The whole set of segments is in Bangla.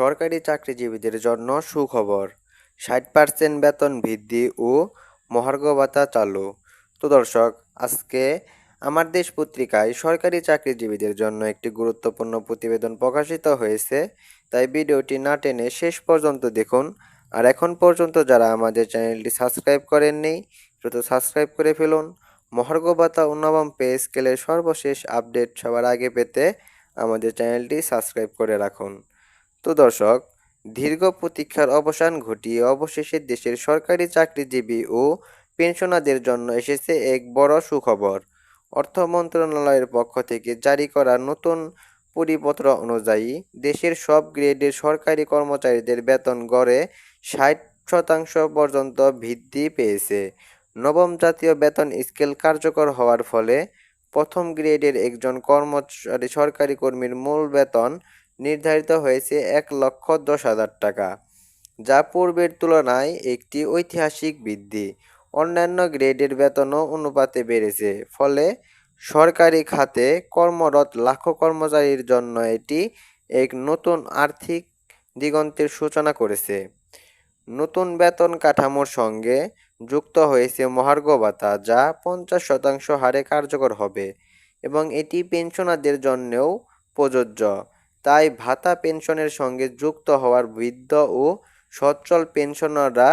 সরকারি চাকরিজীবীদের জন্য সুখবর। ষাট পার্সেন্ট বেতন বৃদ্ধি ও মহার্ঘ ভাতা চালু। তো দর্শক, আজকে আমার দেশ পত্রিকায় সরকারি চাকরিজীবীদের জন্য একটি গুরুত্বপূর্ণ প্রতিবেদন প্রকাশিত হয়েছে। তাই ভিডিওটি না টেনে শেষ পর্যন্ত দেখুন। আর এখন পর্যন্ত যারা আমাদের চ্যানেলটি সাবস্ক্রাইব করেননি, দ্রুত সাবস্ক্রাইব করে ফেলুন। মহার্ঘ ভাতা ও নবম পে স্কেলের সর্বশেষ আপডেট সবার আগে পেতে আমাদের চ্যানেলটি সাবস্ক্রাইব করে রাখুন। তো দর্শক, দীর্ঘ প্রতীক্ষার অবসান ঘটিয়ে অবশেষে দেশের সরকারি চাকরিজীবী ও পেনশনারদের জন্য এসেছে এক বড় সুখবর। অর্থ মন্ত্রণালয়ের পক্ষ থেকে জারি করা নতুন পরিপত্র অনুযায়ী, দেশের সব গ্রেডের সরকারি কর্মচারীদের বেতন গড়ে ষাট শতাংশ পর্যন্ত বৃদ্ধি পেয়েছে। নবম জাতীয় বেতন স্কেল কার্যকর হওয়ার ফলে প্রথম গ্রেডের একজন কর্মচারী সরকারি কর্মীর মূল বেতন নির্ধারিত হয়েছে এক লক্ষ দশ হাজার টাকা, যা পূর্বের তুলনায় একটি ঐতিহাসিক বৃদ্ধি। অন্যান্য গ্রেডের বেতনও অনুপাতে বেড়েছে, ফলে সরকারি খাতে কর্মরত লাখো কর্মচারীর জন্য এটি এক নতুন আর্থিক দিগন্তের সূচনা করেছে। নতুন বেতন কাঠামোর সঙ্গে যুক্ত হয়েছে মহার্ঘ ভাতা, যা পঞ্চাশ শতাংশ হারে কার্যকর হবে এবং এটি পেনশনারদের জন্যও প্রযোজ্য। তাই ভাতা পেনশনের সঙ্গে যুক্ত হওয়ার বৃদ্ধ ও সচ্ছল পেনশনাররা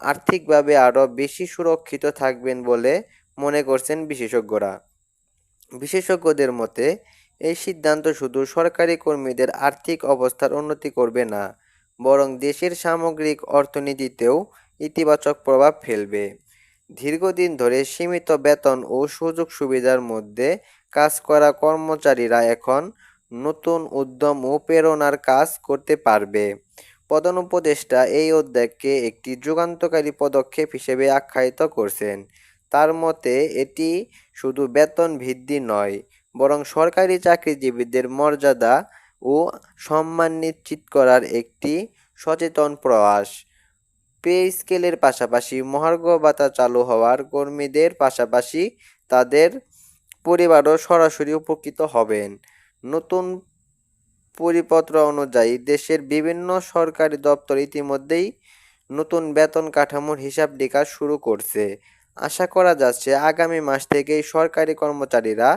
আর্থিকভাবে আরও বেশি সুরক্ষিত থাকবেন বলে মনে করছেন বিশেষজ্ঞরা। বিশেষজ্ঞদের মতে, এই সিদ্ধান্ত শুধু সরকারি কর্মীদের আর্থিক অবস্থার উন্নতি করবে না, বরং দেশের সামগ্রিক অর্থনীতিতেও ইতিবাচক প্রভাব ফেলবে। দীর্ঘদিন ধরে সীমিত বেতন ও সুযোগ সুবিধার মধ্যে কাজ করা কর্মচারীরা এখন নতুন উদ্যম ও প্রেরণার কাজ করতে পারবে। প্রধান উপদেষ্টা এই উদ্যোগকে একটি যুগান্তকারী পদক্ষেপ হিসেবে আখ্যায়িত করছেন। তার মতে, এটি শুধু বেতন বৃদ্ধি নয়, বরং সরকারি চাকরিজীবীদের মর্যাদা ও সম্মান নিশ্চিত করার একটি সচেতন প্রয়াস। পে স্কেলের পাশাপাশি মহার্ঘ ভাতা চালু হওয়ার কর্মীদের পাশাপাশি তাদের পরিবারও সরাসরি উপকৃত হবেন। নতুন পরিপত্র অনুযায়ী দেশের বিভিন্ন সরকারি দপ্তর ইতিমধ্যেই নতুন বেতন কাঠামোর হিসাব নিকাশ শুরু করছে। আশা করা যাচ্ছে আগামী মাস থেকেই সরকারি কর্মচারীরা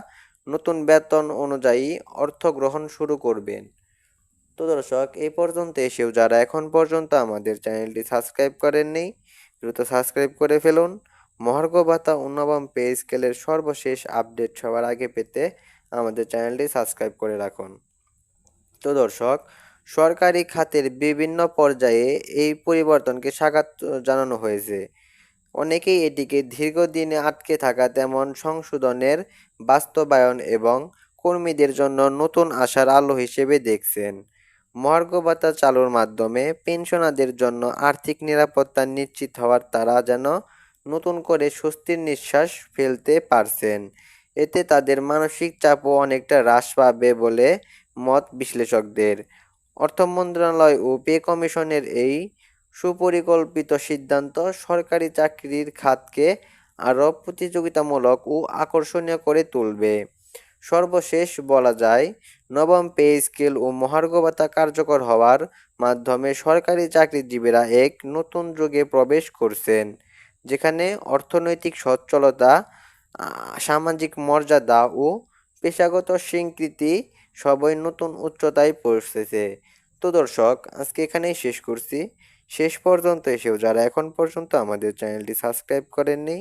নতুন বেতন অনুযায়ী অর্থ গ্রহণ শুরু করবেন। তো দর্শক এই পর্যন্ত এসেও যারা এখন পর্যন্ত আমাদের চ্যানেলটি সাবস্ক্রাইব করেননি, দ্রুত সাবস্ক্রাইব করে ফেলুন। মহার্ঘ ভাতা উন্নবম নবম পে স্কেলের সর্বশেষ আপডেট সবার আগে পেতে আমাদের চ্যানেলটি সাবস্ক্রাইব করে রাখুন। তো দর্শক, সরকারি খাতের বিভিন্ন পর্যায়ে এই পরিবর্তনকে স্বাগত জানানো হয়েছে। অনেকেই এটিকে দীর্ঘদিনে আটকে থাকা তেমন সংশোধনের বাস্তবায়ন এবং কর্মীদের জন্য নতুন আশার আলো হিসেবে দেখছেন। মহার্ঘ ভাতা চালুর মাধ্যমে পেনশনারদের জন্য আর্থিক নিরাপত্তা নিশ্চিত হওয়ার তারা যেন নতুন করে স্বস্তির নিঃশ্বাস ফেলতে পারছেন। এতে তাদের মানসিক চাপও অনেকটা হ্রাস পাবে বলে মত বিশ্লেষকদের। অর্থ মন্ত্রণালয় ও পে কমিশনের এই সুপরিকল্পিত সিদ্ধান্ত সরকারি চাকরির খাতকে আরও প্রতিযোগিতামূলক ও আকর্ষণীয় করে তুলবে। সর্বশেষ বলা যায়, নবম পে স্কেল ও মহার্ঘ ভাতা কার্যকর হওয়ার মাধ্যমে সরকারি চাকরিজীবীরা এক নতুন যুগে প্রবেশ করছেন, যেখানে অর্থনৈতিক সচ্ছলতা সামাজিক মর্যাদা ও পেশাগত স্বীকৃতি সবই নতুন উচ্চতায় পৌঁছেছে। তো দর্শক, আজকে এখানেই শেষ করছি। শেষ পর্যন্ত এসেও যারা এখন পর্যন্ত আমাদের চ্যানেলটি সাবস্ক্রাইব করেননি,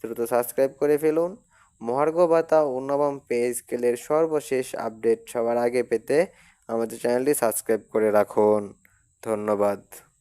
দ্রুত সাবস্ক্রাইব করে ফেলুন। মহার্ঘ ভাতা ও নবম পে স্কেলের সর্বশেষ আপডেট সবার আগে পেতে আমাদের চ্যানেলটি সাবস্ক্রাইব করে রাখুন। ধন্যবাদ।